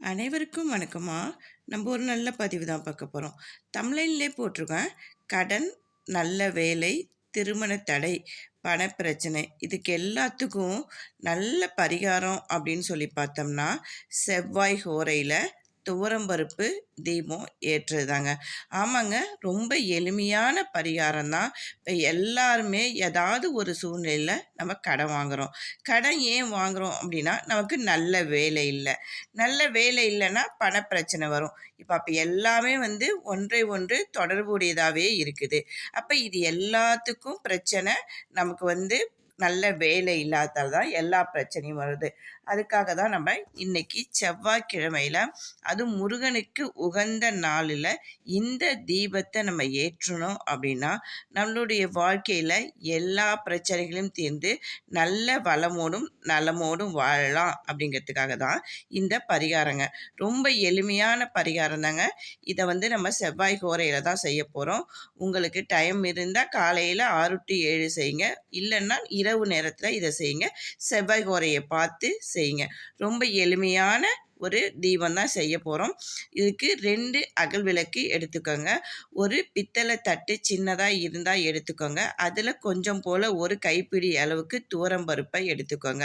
அனைவருக்கும் வணக்கமா. நம்ம ஒரு நல்ல பதிவு தான் பார்க்க போகிறோம் தமிழ்லே போட்டிருக்கேன் கடன் நல்ல வேலை திருமண தடை பணப்பிரச்சனை இதுக்கு எல்லாத்துக்கும் நல்ல பரிகாரம் அப்படின்னு சொல்லி பார்த்தோம்னா செவ்வாய் ஹோரையில் துவரம் பருப்பு தீபம் ஏற்றுதாங்க ஆமாங்க ரொம்ப எளிமையான பரிகாரம் தான் இப்போ எல்லாருமே ஏதாவது ஒரு சூழ்நிலையில் நம்ம கடன் வாங்குகிறோம் கடன் ஏன் வாங்குகிறோம் அப்படின்னா நமக்கு நல்ல வேலை இல்லை. நல்ல வேலை இல்லைன்னா பணப்பிரச்சனை வரும். இப்போ அப்போ எல்லாமே வந்து ஒன்றை ஒன்று தொடர்புடையதாகவே இருக்குது. அப்போ இது எல்லாத்துக்கும் பிரச்சனை நமக்கு வந்து நல்ல வேலை இல்லாததால் தான் எல்லா பிரச்சனையும் வருது. அதுக்காக தான் நம்ம இன்னைக்கு செவ்வாய்க்கிழமையில் அது முருகனுக்கு உகந்த நாளில் இந்த தீபத்தை நம்ம ஏற்றணும் அப்படின்னா நம்மளுடைய வாழ்க்கையில் எல்லா பிரச்சனைகளையும் தீர்ந்து நல்ல வளமோடும் நலமோடும் வாழலாம் அப்படிங்கிறதுக்காக தான் இந்த பரிகாரங்க. ரொம்ப எளிமையான பரிகாரம் தாங்க. இதை வந்து நம்ம செவ்வாய் கோரையில் தான் செய்ய போகிறோம் உங்களுக்கு டைம் இருந்தால் காலையில் ஆறு டு ஏழு செய்யுங்க. இல்லைன்னா இரவு நேரத்தில் இதை செய்யுங்க. செவ்வாய் கோரையை பார்த்து செய்யுங்க. ரொம்ப எளிமையான ஒரு தீபம் தான் செய்ய போகிறோம் இதுக்கு ரெண்டு அகல் விளக்கு எடுத்துக்கோங்க. ஒரு பித்தளை தட்டு சின்னதாக இருந்தால் எடுத்துக்கோங்க. அதில் கொஞ்சம் போல் ஒரு கைப்பிடி அளவுக்கு தூரம்பருப்பை எடுத்துக்கோங்க.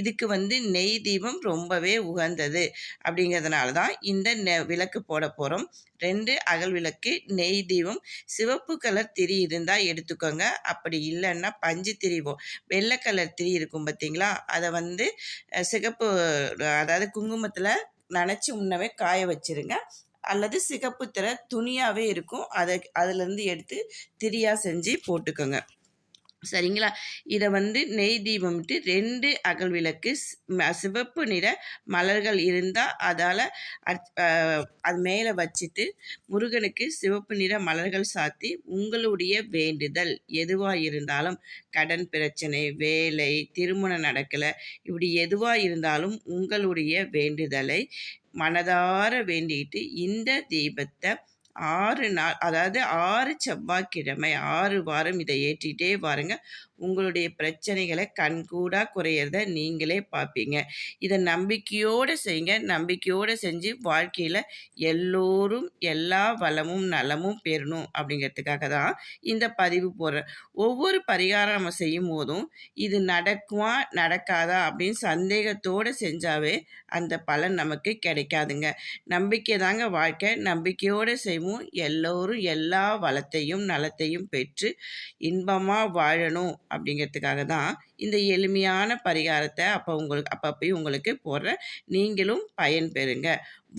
இதுக்கு வந்து நெய் தீபம் ரொம்பவே உகந்தது அப்படிங்கிறதுனால தான் இந்த விளக்கு போட போகிறோம் ரெண்டு அகல் விளக்கு நெய் தீபம் சிவப்பு கலர் திரி இருந்தால் எடுத்துக்கோங்க. அப்படி இல்லைன்னா பஞ்சு திரிவோம் வெள்ளை கலர் திரி இருக்கும் பார்த்தீங்களா அதை வந்து சிகப்பு அதாவது குங்குமத்தில் நினச்சி முன்னவே காய வச்சுருங்க. அல்லது சிகப்பு திரை துணியாகவே இருக்கும். அதை அதுலேருந்து எடுத்து திரியாக செஞ்சு போட்டுக்கோங்க. சரிங்களா? இதை வந்து நெய் தீபம் விட்டு ரெண்டு அகல் விளக்கு சிவப்பு நிற மலர்கள் இருந்தால் அதால் அது மேலே வச்சுட்டு முருகனுக்கு சிவப்பு நிற மலர்கள் சாத்தி உங்களுடைய வேண்டுதல் எதுவாக இருந்தாலும் கடன் பிரச்சனை வேலை திருமணம் நடக்கலை இப்படி எதுவாக இருந்தாலும் உங்களுடைய வேண்டுதலை மனதார வேண்டிட்டு இந்த தீபத்தை ஆறு நாள் அதாவது ஆறு செவ்வாய்க்கிழமை ஆறு வாரம் இதை ஏற்றிட்டே பாருங்க உங்களுடைய பிரச்சனைகளை கண்கூடாக குறையிறத நீங்களே பார்ப்பீங்க. இதை நம்பிக்கையோடு செய்யுங்க. நம்பிக்கையோடு செஞ்சு வாழ்க்கையில் எல்லோரும் எல்லா வளமும் நலமும் பெறணும் அப்படிங்கிறதுக்காக தான் இந்த பதிவு போடுறேன். ஒவ்வொரு பரிகாரம் நம்ம செய்யும் போதும் இது நடக்குமா நடக்காதா அப்படின்னு சந்தேகத்தோடு செஞ்சாவே அந்த பலன் நமக்கு கிடைக்காதுங்க. நம்பிக்கை தாங்க வாழ்க்கை. நம்பிக்கையோடு செய்வோம். எல்லோரும் எல்லா வளத்தையும் நலத்தையும் பெற்று இன்பமாக வாழணும் அப்படிங்கிறதுக்காக தான் இந்த எளிமையான பரிகாரத்தை அப்போ உங்களுக்கு அப்பப்பையும் உங்களுக்கு போடுற நீங்களும் பயன்பெறுங்க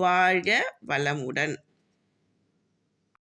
வாழ்க வளமுடன்.